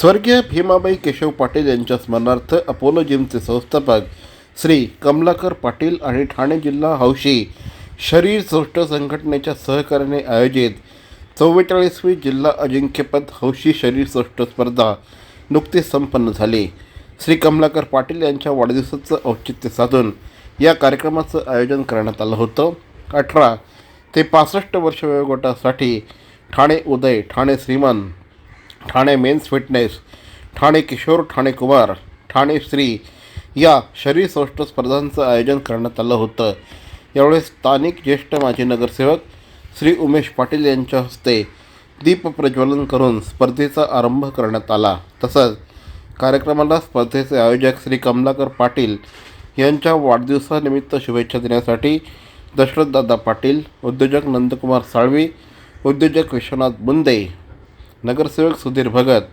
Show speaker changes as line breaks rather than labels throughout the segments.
स्वर्गीय भीमाबाई केशव पाटील यांच्या स्मरणार्थ अपोलो जिमचे संस्थापक श्री कमलाकर पाटील आणि ठाणे जिल्हा हौशी शरीर सृष्ट संघटनेच्या सहकार्याने आयोजित चव्वेचाळीसवी जिल्हा अजिंक्यपद हौशी शरीर सृष्ट स्पर्धा नुकतीच संपन्न झाली. श्री कमलाकर पाटील यांच्या वाढदिवसाचं औचित्य साधून या कार्यक्रमाचं आयोजन करण्यात आलं होतं. अठरा ते पासष्ट वर्ष वयोगटासाठी ठाणे उदय ठाणे श्रीमान ठाणे मेन्स फिटनेस ठाणे किशोर ठाणे कुमार ठाणे श्री या शरीर सौष्ठ स्पर्धांचं आयोजन करण्यात आलं होतं. यावेळी स्थानिक ज्येष्ठ माजी नगरसेवक श्री उमेश पाटील यांच्या हस्ते दीप प्रज्वलन करून स्पर्धेचा आरंभ करण्यात आला. तसंच कार्यक्रमाला स्पर्धेचे आयोजक श्री कमलाकर पाटील यांच्या वाढदिवसानिमित्त शुभेच्छा देण्यासाठी दशरथदादा पाटील उद्योजक नंदकुमार साळवी उद्योजक विश्वनाथ बुंदे नगरसेवक Sudhir Bhagat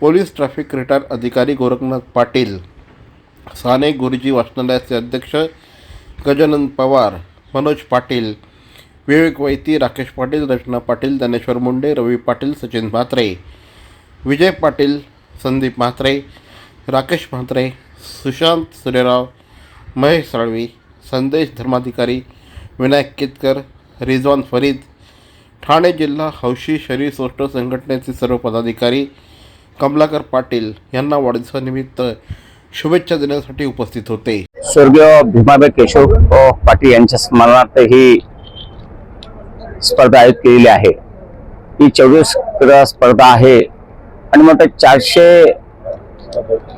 police traffic retire अधिकारी गोरखनाथ पाटील साने गुरुजी वाचनालयाचे अध्यक्ष गजानन पवार मनोज पाटील विवेक वैती राकेश पाटील रचना पाटील ज्ञानेश्वर मुंडे रवी पाटील सचिन म्हात्रे विजय पाटील संदीप म्हात्रे राकेश म्हात्रे सुशांत सूर्यराव महेश साळवी संदेश धर्माधिकारी विनायक केतकर रिजवान फरीद ठाणे जिल्हा हौशी शरीर सौष्ठ संघटनेचे सर्व पदाधिकारी कमलाकर पाटील यांना वाढदिवसानिमित्त शुभेच्छा देण्यासाठी उपस्थित होते.
स्वर्गीय भीमाबाई केशव पाटील यांच्या स्मरणार्थ ही स्पर्धा आयोजित केलेली आहे. ही चौवीस स्पर्धा आहे आणि मग चारशे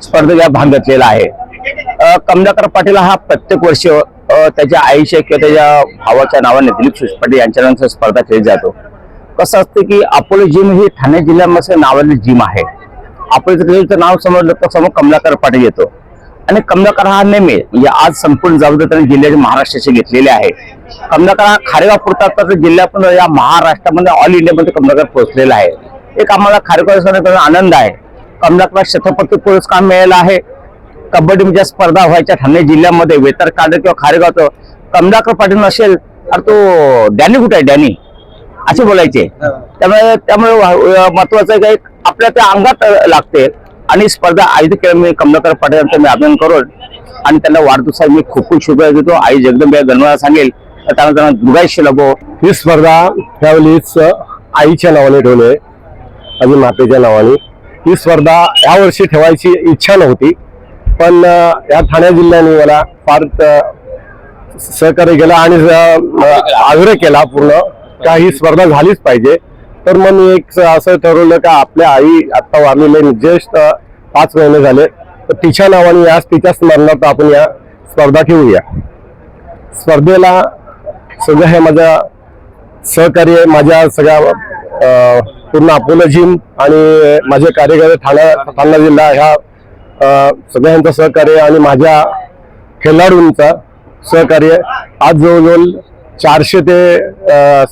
स्पर्धेला भाग घेतलेला आहे. कमलाकर पाटील हा प्रत्येक वर्षी त्याच्या आईच्या किंवा त्याच्या भावाच्या नावाने दिलीप सुश यांच्या नावाने स्पर्धा केली जातो. कसं असतं की अपोलो जिम ही ठाणे जिल्ह्यामध्ये नावाने जिम आहे. अपोलोचं नाव समजलं तर समोर कमलाकर पाटील येतो. आणि कमलाकर हा नेहमी म्हणजे आज संपूर्ण जबाबदारी जिल्ह्याच्या महाराष्ट्राचे घेतलेले आहे. कमलाकर हा खारेगाव पुरता तर जिल्ह्यातून या महाराष्ट्रामध्ये ऑल इंडियामध्ये कमलाकर पोहोचलेला आहे. एक आम्हाला खारेगाव आनंद आहे. कमलाकरला शतपथी पुरस्कार मिळाला आहे. कबड्डीच्या स्पर्धा व्हायच्या ठाणे जिल्ह्यामध्ये वेतर काढ किंवा खारेगावचं कमलाकर पाटील नसेल तर तो डॅनी कुठे आहे? डॅनी. असे बोलायचे. त्यामुळे त्यामुळे महत्वाचं आहे की आपल्या त्या अंगात लागते. आणि स्पर्धा आयोजित केल्या मी कमलाकर पाटील यांचं मी अभिनंदन करून आणि त्यांना वाढदिवसा मी खूप खूप शुभेच्छा देतो. आई जगदंबे गणवाला सांगेल. तर त्यांना त्यांना दुर्गाशी लगो.
ही स्पर्धा त्यावेळीच आईच्या नावाने ठेवली आहे. आणि मातेच्या नावाने. ही स्पर्धा यावर्षी ठेवायची इच्छा नव्हती. पण या ठाणे जिल्ह्याने मला फार सहकार्य केला आणि आग्रह केला पूर्ण का ही स्पर्धा झालीच पाहिजे. तर मग मी एक असं ठरवलं का आपल्या आई आता वारलेले ज्येष्ठ पाच महिने झाले तर तिच्या नावाने या तिच्या स्मरणार्थ आपण या स्पर्धा ठेवूया. स्पर्धेला सगळं हे माझ्या सहकार्य माझ्या सगळ्या पूर्ण अपोलो जिम आणि माझे कार्यकर्ते ठाणे ठाणा जिल्हा ह्या सगळ्यांचं सहकार्य आणि माझ्या खेळाडूंचा सहकार्य. आज जवळजवळ चारशे ते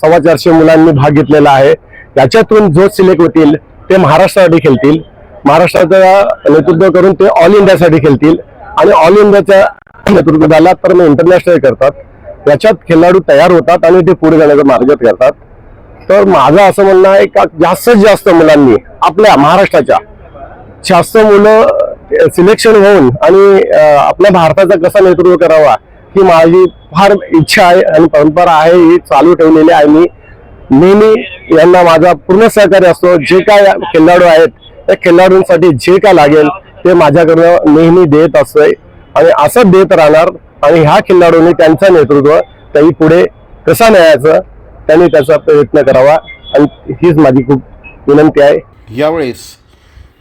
सव्वा चारशे मुलांनी भाग घेतलेला आहे. याच्यातून जो सिलेक्ट होतील ते महाराष्ट्रासाठी खेळतील. महाराष्ट्राचं नेतृत्व करून ते ऑल इंडियासाठी खेळतील. आणि ऑल इंडियाच्या नेतृत्व झाला तर मग इंटरनॅशनल करतात. याच्यात खेळाडू तयार होतात आणि ते पुढे जाण्याचा मार्ग करतात. तर माझं असं म्हणणं आहे का जास्तीत जास्त मुलांनी आपल्या महाराष्ट्राच्या जास्त मुलं सिलेक्शन होऊन आणि आपल्या भारताचा कसा नेतृत्व करावा ही माझी फार इच्छा आहे आणि परंपरा आहे ही चालू ठेवलेली आहे मी. नेहमी यांना माझा पूर्ण सहकार्य असतो. जे काय खेळाडू आहेत त्या खेळाडूंसाठी जे काय लागेल ते माझ्याकडनं नेहमी देत असतोय आणि असं देत राहणार आणि ह्या खेळाडूंनी त्यांचं नेतृत्व त्याही पुढे कसा न्यायचं त्यांनी त्याचा प्रयत्न करावा. आणि हीच माझी खूप विनंती आहे.
यावेळेस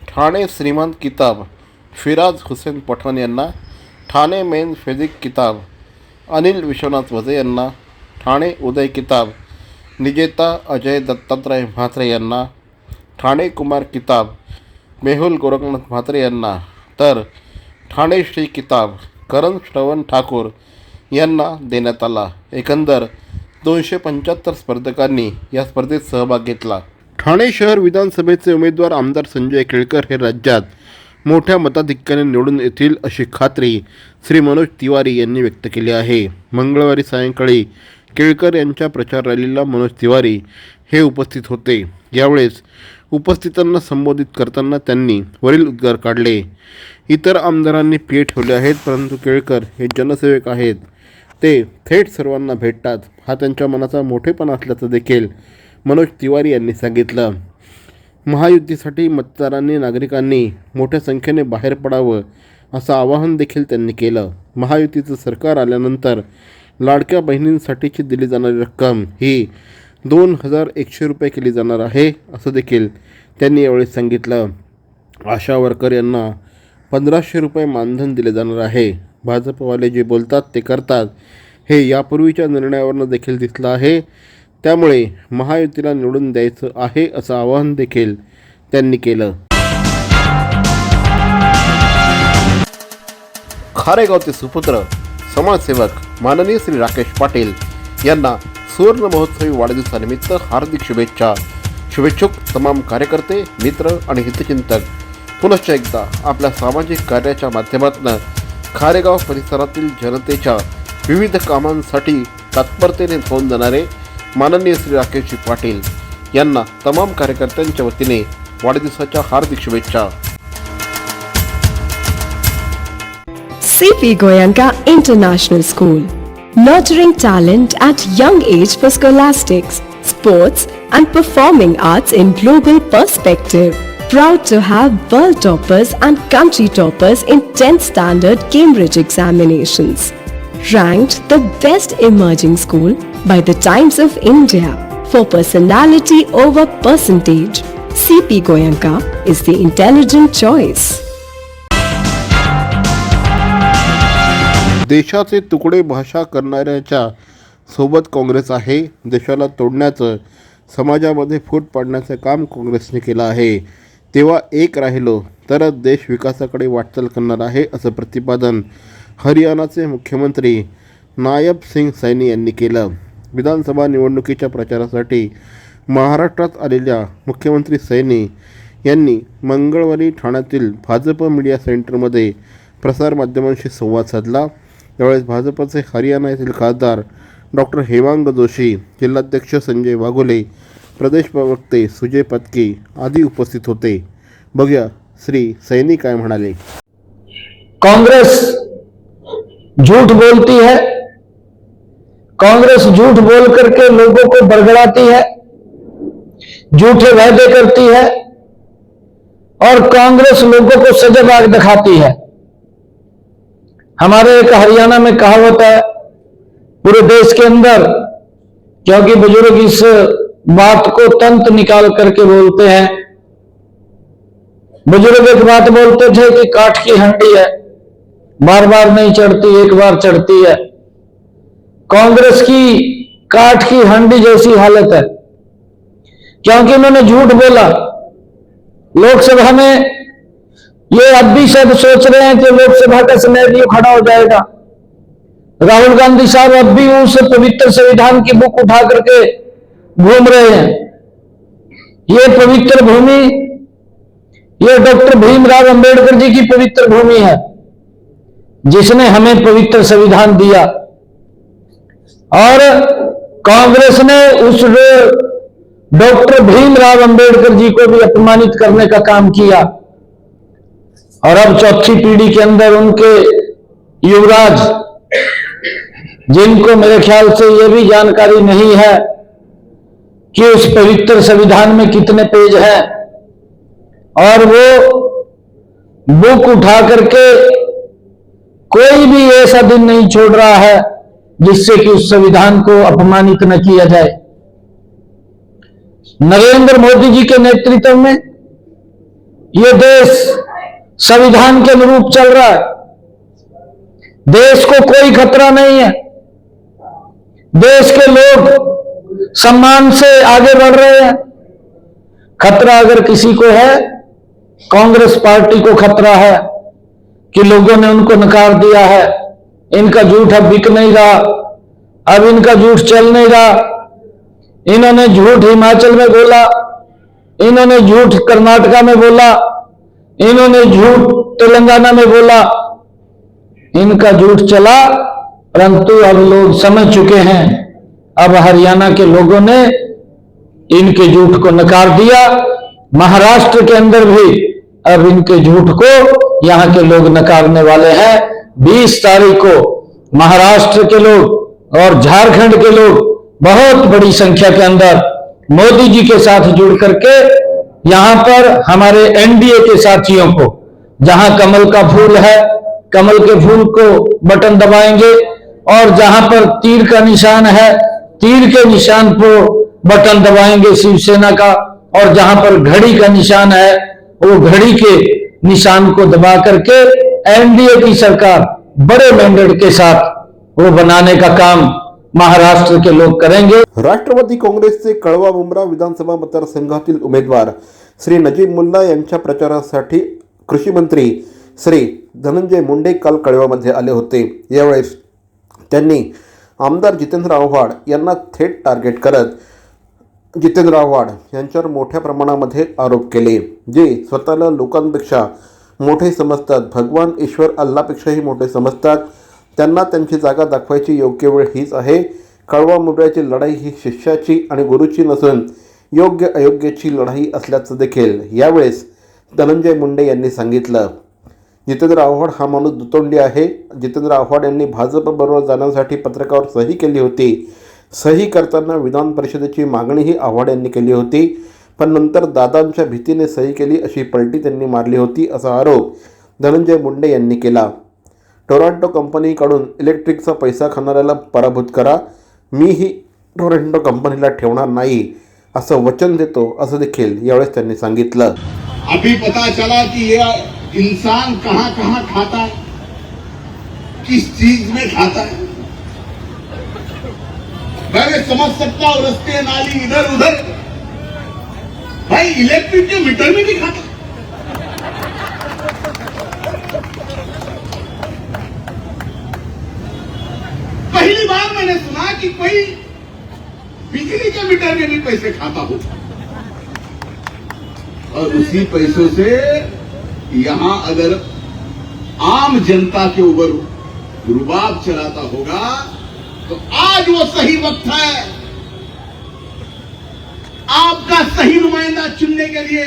ठाणे श्रीमंत किताब फिराज हुसेन पठाण यांना ठाणे मेन फिजिक किताब अनिल विश्वनाथ वजे यांना ठाणे उदय किताब निजेता अजय दत्तात्रय म्हात्रे यांना ठाणे कुमार किताब मेहुल गोरखनाथ म्हात्रे यांना तर ठाणे श्री किताब करण श्रवण ठाकूर यांना देण्यात आला. एकंदर दोनशे पंच्याहत्तर स्पर्धकांनी या स्पर्धेत सहभाग घेतला. ठाणे शहर विधानसभेचे उमेदवार आमदार संजय केळकर हे राज्यात मोठ्या मताधिक्याने निवडून येतील अशी खात्री श्री मनोज तिवारी यांनी व्यक्त केली आहे. मंगळवारी सायंकाळी केळकर यांच्या प्रचार रॅलीला मनोज तिवारी हे उपस्थित होते. यावेळेस उपस्थितांना संबोधित करताना त्यांनी वरील उद्गार काढले. इतर आमदारांनी पिये ठेवले आहेत परंतु केळकर हे जनसेवक आहेत. ते थेट सर्वांना भेटतात हा त्यांच्या मनाचा मोठेपणा असल्याचं देखील मनोज तिवारी यांनी सांगितलं. महायुतीसाठी मतदारांनी नागरिकांनी मोठ्या संख्येने बाहेर पडावं असं आवाहन देखील त्यांनी केलं. महायुतीचं सरकार आल्यानंतर लाडक्या बहिणींसाठीची दिली जाणारी रक्कम ही दोन हजार एकशे रुपये केली जाणार आहे असं देखील त्यांनी यावेळी सांगितलं. आशा वर्कर यांना पंधराशे रुपये मानधन दिले जाणार आहे. भाजपवाले जे बोलतात ते करतात. हे यापूर्वीच्या निर्णयावरनं देखील दिसलं आहे. त्यामुळे महायुतीला निवडून द्यायचं आहे असं आवाहन देखील त्यांनी केलं. खारेगावचे सुपुत्र समाजसेवक माननीय श्री राकेश पाटील यांना सुवर्ण महोत्सवी वाढदिवसानिमित्त हार्दिक शुभेच्छा. शुभेच्छुक तमाम कार्यकर्ते मित्र आणि हितचिंतक पुनश्च एकदा आपल्या सामाजिक कार्याच्या माध्यमातून खारेगाव परिसरातील जनतेच्या विविध कामांसाठी तत्परतेने धावून जाणारे माननीय श्री राकेशजी पाटील यांना तमाम कार्यकर्त्यांच्या वतीने वाढदिवसाच्या हार्दिक शुभेच्छा
CP Goyanka International School. Nurturing talent at young age for scholastics, sports, and performing arts in global perspective. Proud to have world toppers and country toppers in 10th standard Cambridge examinations. Ranked the best emerging school by the Times of India for personality over percentage. CP Goyanka is the intelligent choice.
देशाचे तुकडे भाषा करणाऱ्याच्या सोबत काँग्रेस आहे देशाला तोडण्याचं समाजामध्ये फूट पाडण्याचं काम काँग्रेसने केलं आहे तेव्हा एक राहिलो तरच देश विकासाकडे वाटचाल करणार आहे असं प्रतिपादन हरियाणाचे मुख्यमंत्री नायब सिंग सैनी यांनी केलं. विधानसभा निवडणुकीच्या प्रचारासाठी महाराष्ट्रात आलेल्या मुख्यमंत्री सैनी यांनी मंगळवारी ठाण्यातील भाजप मीडिया सेंटरमध्ये प्रसारमाध्यमांशी संवाद साधला. यावेळेस भाजपचे हरियाणा येथील खासदार डॉक्टर हेमांग जोशी जिल्हाध्यक्ष संजय वाघोले प्रदेश प्रवक्ते सुजय पत्के आदी उपस्थित होते. बघ्या श्री सैनी काय म्हणाले.
काँग्रेस झूठ बोलती है। कांग्रेस झूठ बोल करके लोगों को बरगड़ाती है, झूठे वायदे करती है और कांग्रेस लोगों को सजाबाग दिखाती है। हमारे एक हरियाणा में कहावत है, पूरे देश के अंदर क्योंकि बुज़ुर्ग इस बात को तंत निकाल करके बोलते हैं। बुज़ुर्ग एक बात बोलते थे कि काठ की हंडी है। बार बार नहीं चढ़ती, एक बार चढ़ती है। कांग्रेस की काठ की हंडी जैसी हालत है। क्योंकि उन्होंने झूठ बोला। लोकसभा में ये अब भी शायद सोच रहे हैं कि लोकसभा का सिनेरियो खड़ा हो जाएगा। राहुल गांधी साहब अब भी उस पवित्र संविधान की बुक उठा करके घूम रहे हैं। ये पवित्र भूमि, ये डॉक्टर भीमराव अंबेडकर जी की पवित्र भूमि है। जिसने हमें पवित्र संविधान दिया। और कांग्रेस ने उस डॉक्टर भीमराव अंबेडकर जी को भी अपमानित करने का काम किया। और अब चौथी पीढ़ी के अंदर उनके युवराज, जिनको मेरे ख्याल से यह भी जानकारी नहीं है कि उस पवित्र संविधान में कितने पेज हैं, और वो बुक उठा करके कोई भी ऐसा दिन नहीं छोड़ रहा है जिससे कि उस संविधान को अपमानित न किया जाए। नरेंद्र मोदी जी के नेतृत्व में ये देश संविधान के अनुरूप चल रहा है। देश को कोई खतरा नहीं है। देश के लोग सम्मान से आगे बढ़ रहे हैं। खतरा अगर किसी को है, कांग्रेस पार्टी को खतरा है। कि लोगों ने उनको नकार दिया है। इनका झूठ अब बिक नहीं रहा, अब इनका झूठ चल नहीं रहा। इन्होंने झूठ हिमाचल में बोला, इन्होंने झूठ कर्नाटका में बोला, इन्होंने झूठ तेलंगाना में बोला। इनका झूठ चला, परंतु अब लोग समझ चुके हैं। अब हरियाणा के लोगों ने इनके झूठ को नकार दिया। महाराष्ट्र के अंदर भी अब इनके झूठ को यहाँ के लोग नकारने वाले हैं। 20 तारीख को महाराष्ट्र के लोग और झारखंड के लोग बहुत बड़ी संख्या के अंदर मोदी जी के साथ जुड़ करके यहाँ पर हमारे एनडीए के साथियों को, जहाँ कमल का फूल है, कमल के फूल को बटन दबाएँगे और जहाँ पर तीर का निशान है, तीर के निशान को बटन दबाएँगे शिवसेना का और जहाँ पर घड़ी का निशान है वो घड़ी के निशान को दबा करके एनडीए की सरकार बड़े मैंडेट के साथ वो बनाने का काम महाराष्ट्र के लोग करेंगे।
राष्ट्रवादी काँग्रेसचे कळवा मुंब्रा विधानसभा मतदारसंघातील उमेदवार श्री नजीब मुल्ला यांच्या प्रचारासाठी कृषी मंत्री श्री धनंजय मुंडे काल कळव्यामध्ये आले होते. यावेळेस त्यांनी आमदार जितेंद्र आव्हाड यांना थेट टार्गेट करत जितेंद्र आव्हाड यांच्यावर मोठ्या प्रमाणामध्ये आरोप केले जे स्वतःला लोकांपेक्षा मोठे समजतात. भगवान ईश्वर अल्लापेक्षाही मोठे समजतात. त्यांना त्यांची जागा दाखवायची योग्य वेळ हीच आहे. कळवा मुबड्याची लढाई ही शिष्याची आणि गुरुची नसून योग्य अयोग्याची लढाई असल्याचं देखील यावेळेस धनंजय मुंडे यांनी सांगितलं. जितेंद्र आव्हाड हा माणूस दुतोंडी आहे. जितेंद्र आव्हाड यांनी भाजपबरोबर जाण्यासाठी पत्रकावर सही केली होती. सही करताना विधान परिषदेची मागणीही आव्हाड यांनी केली होती. पण नंतर दादांच्या भीतीने सही केली अशी पलटी त्यांनी मारली होती असा आरोप धनंजय मुंडे यांनी केला. टोरांटो कंपनीकडून इलेक्ट्रिकचा पैसा खाणाऱ्याला पराभूत करा. मीही टोरंटो कंपनीला ठेवणार नाही असं वचन देतो असं देखील यावेळेस त्यांनी सांगितलं.
अभी पता चला कि ये इंसान कहां कहां खाता है? किस चीज में खाता है? मैं समझ सकता हूँ रस्ते नाली इधर उधर। भाई इलेक्ट्रिक के मीटर में भी खाता। पहली बार मैंने सुना कि कोई बिजली के मीटर में भी पैसे खाता हो। और उसी पैसों से यहाँ अगर आम जनता के ऊपर रुबाब चलाता होगा तो आज वो सही वक्त है। आपका सही नुमाइंदा चुनने के लिए।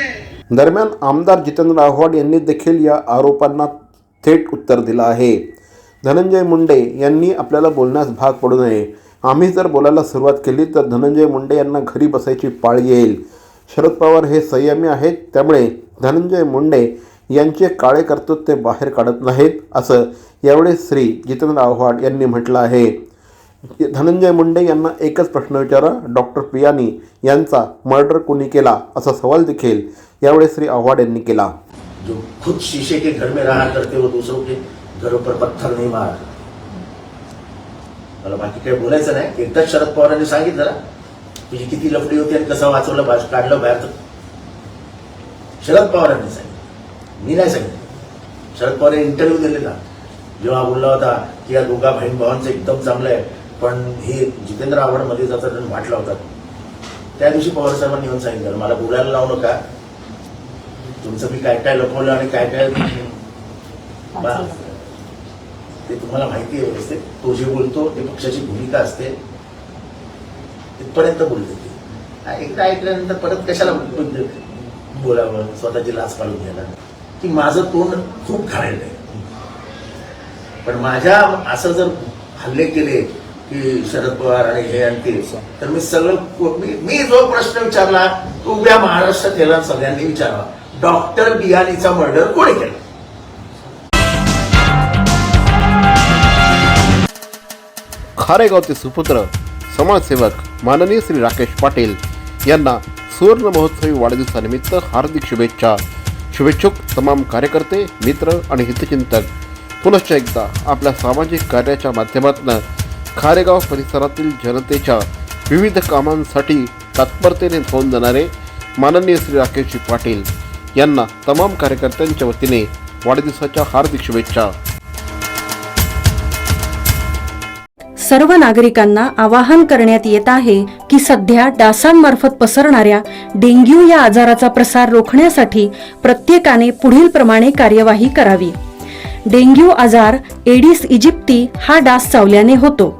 दरम्यान आमदार जितेंद्र आव्हाड यांनी देखील या आरोपांना थेट उत्तर दिलं आहे. धनंजय मुंडे यांनी आपल्याला बोलण्यास भाग पडू नये. आम्ही जर बोलायला सुरुवात केली तर धनंजय मुंडे यांना घरी बसायची पाळी येईल. शरद पवार हे संयमी आहेत त्यामुळे धनंजय मुंडे यांचे काळे कर्तृत्व ते बाहेर काढत नाहीत असं यावेळी श्री जितेंद्र आव्हाड यांनी म्हटलं आहे. धनंजय मुंडे यांना एकच प्रश्न विचारा. डॉक्टर पियानी यांचा मर्डर कुणी केला? असा सवाल देखील यावेळी श्री आव्हाड यांनी केला.
जो खुद शीशे के घर में रहा करते वो दूसरों के घरों पर पत्थर नहीं मार मला बाकी काही बोलायचं नाही. एकदाच शरद पवारांनी सांगितलं ना तुझी किती लफडी होती आणि कसं वाचवलं बाहेर काढलं बाहेर तर. शरद पवारांनी सांगितलं. मी नाही सांगितलं. शरद पवार इंटरव्ह्यू दिलेला. जेव्हा बोलला होता की या दोघा बहीण भावांचं एकदम चांगलं आहे. पण हे जितेंद्र आव्हाडमध्ये जाता वाटला होता त्या दिवशी पवार साहेबांनी येऊन सांगितलं मला बोलायला लावू नका. तुमचं मी काय काय लपवलं आणि काय काय बा- ते तुम्हाला माहिती आहे व्यवस्थित. तो जे बोलतो ते पक्षाची भूमिका असते. तिथपर्यंत बोलते ते. एकदा ऐकल्यानंतर परत कशाला बोल- बोलावं स्वतःची लाच काढून घ्यायला की माझं तोंड खूप घाणेरडं आहे. पण माझ्या असं जर हल्ले केले की शरद पवार आणि हे आणि ते. तर मी सगळं मी मी जो प्रश्न विचारला तो उभ्या महाराष्ट्रात केला सगळ्यांनी विचारावा डॉक्टर बियानीचा मर्डर कोणी केला?
खारेगावचे सुपुत्र समाजसेवक माननीय श्री राकेश पाटील यांना सुवर्ण महोत्सवी वाढदिवसानिमित्त हार्दिक शुभेच्छा. शुभेच्छुक तमाम कार्यकर्ते मित्र आणि हितचिंतक. पुनश्च एकदा आपल्या सामाजिक कार्याच्या माध्यमातून खारेगाव परिसरातील जनतेच्या विविध कामांसाठी तत्परतेने धावून जाणारे माननीय श्री राकेशजी पाटील यांना तमाम कार्यकर्त्यांच्या वतीने वाढदिवसाच्या हार्दिक शुभेच्छा.
सर्व नागरिकांना आवाहन करण्यात येत आहे की सध्या डासांमार्फत पसरणाऱ्या डेंग्यू या आजाराचा प्रसार रोखण्यासाठी प्रत्येकाने पुढील प्रमाणे कार्यवाही करावी. डेंग्यू आजार एडिस इजिप्ती हा डास चावल्याने होतो.